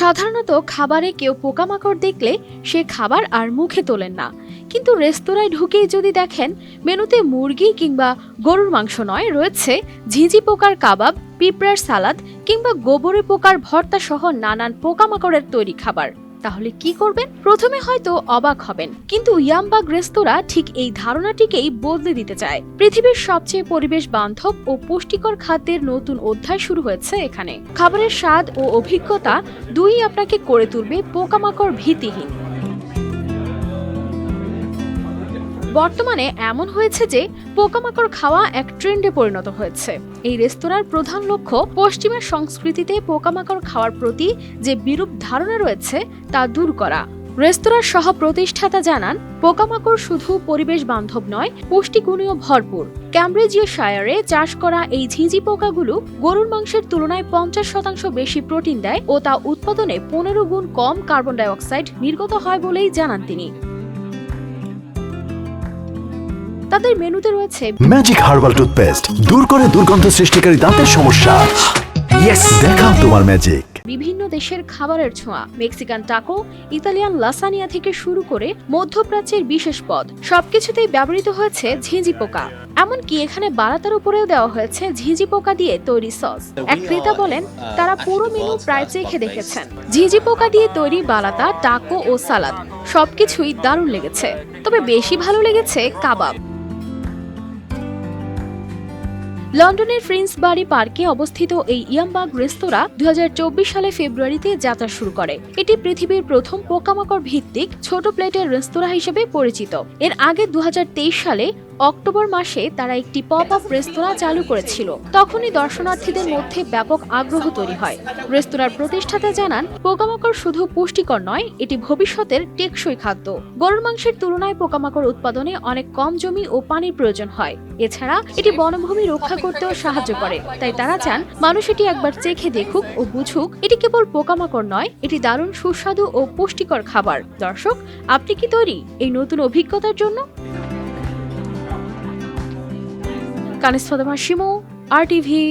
সাধারণত খাবারে কেউ পোকামাকড় দেখলে সে খাবার আর মুখে তোলেন না। কিন্তু রেস্তোরাঁয় ঢুকেই যদি দেখেন, মেনুতে মুরগি কিংবা গরুর মাংস নয়, রয়েছে ঝিঁঝি পোকার কাবাব, পিঁপড়ার সালাদ কিংবা গোবরে পোকার ভর্তা সহ নানান পোকামাকড়ের তৈরি খাবার। তাহলে কি করবেন? প্রথমে হয়তো অবাক হবেন। কিন্তু ইয়ামবাগ রেস্তোরাঁ ঠিক এই ধারণাটিকেই বদলে দিতে চায়। পৃথিবীর সবচেয়ে পরিবেশ বান্ধব ও পুষ্টিকর খাদ্যের নতুন অধ্যায় শুরু হয়েছে এখানে। খাবারের স্বাদ ও অভিজ্ঞতা দুই আপনাকে করে তুলবে পোকামাকড় ভীতিহীন। বর্তমানে এমন হয়েছে যে পোকামাকড় খাওয়া এক ট্রেন্ডে পরিণত হয়েছে। এই রেস্তোরাঁর প্রধান লক্ষ্য পশ্চিমের সংস্কৃতিতে পোকামাকড় খাওয়ার প্রতি যে বিরূপ ধারণা রয়েছে, তা দূর করা। রেস্তোরাঁর সহ প্রতিষ্ঠাতা জানান, পোকামাকড় শুধু পরিবেশ বান্ধব নয় পুষ্টিগুণীয় ভরপুর। ক্যামব্রিজীয় শায়ারে চাষ করা এই ঝিঁঝি পোকাগুলো গরুর মাংসের তুলনায় পঞ্চাশ শতাংশ বেশি প্রোটিন দেয় ও তা উৎপাদনে পনেরো গুণ কম কার্বন ডাইঅক্সাইড নির্গত হয় বলেই জানান তিনি। তাদের মেনুতে রয়েছে ম্যাজিক হার্বাল টুথপেস্ট দূর করে দুর্গন্ধ সৃষ্টিকারী দাঁতের সমস্যা। ইয়েস দেখাও তোমার ম্যাজিক বিভিন্ন দেশের খাবারের ছোঁয়া মেক্সিকান টাকো ইতালিয়ান লাসানিয়া থেকে শুরু করে মধ্যপ্রাচ্যের বিশেষ পদ সবকিছুতেই ব্যবহৃত হয়েছে ঝিঁঝি পোকা। এমনকি এখানে বারাতার উপরেও দেওয়া হয়েছে ঝিঁঝি পোকা দিয়ে তৈরি সস। এক ক্রেতা বলেন তারা পুরো মেনু প্রায় চেখে দেখেছেন। ঝিঁঝি পোকা দিয়ে তৈরি বালাতা টাকো ও সালাদ সবকিছুই দারুণ লেগেছে। তবে বেশি ভালো লেগেছে কাবাব। লন্ডনের ফ্রিন্সবারি পার্কে অবস্থিত এই ইয়ামবাগ রেস্তোরাঁ দু হাজার চব্বিশ সালে ফেব্রুয়ারিতে যাত্রা শুরু করে। এটি পৃথিবীর প্রথম পোকামাকড় ভিত্তিক ছোট প্লেটের রেস্তোরাঁ হিসেবে পরিচিত। এর আগে দু হাজার তেইশ সালে অক্টোবর মাসে তারা একটি পপ আপ রেস্তোরাঁ চালু করেছিল। তখনই দর্শনার্থীদের মধ্যে ব্যাপক আগ্রহ তৈরি হয়। রেস্তোরাঁর প্রতিষ্ঠাতা জানান, পোকামাকড় শুধু পুষ্টিকর নয়, এটি ভবিষ্যতের টেকসই খাদ্য। গরুর মাংসের তুলনায় পোকামাকড় উৎপাদনে অনেক কম জমি ও পানির প্রয়োজন হয়। এছাড়া এটি বনভূমি রক্ষা করতেও সাহায্য করে। তাই তারা চান, মানুষ এটি একবার চেখে দেখুক ও বুঝুক, এটি কেবল পোকামাকড় নয়, এটি দারুণ সুস্বাদু ও পুষ্টিকর খাবার। দর্শক, আপনি কি তৈরি এই নতুন অভিজ্ঞতার জন্য? কানিস শিমু আর টিভি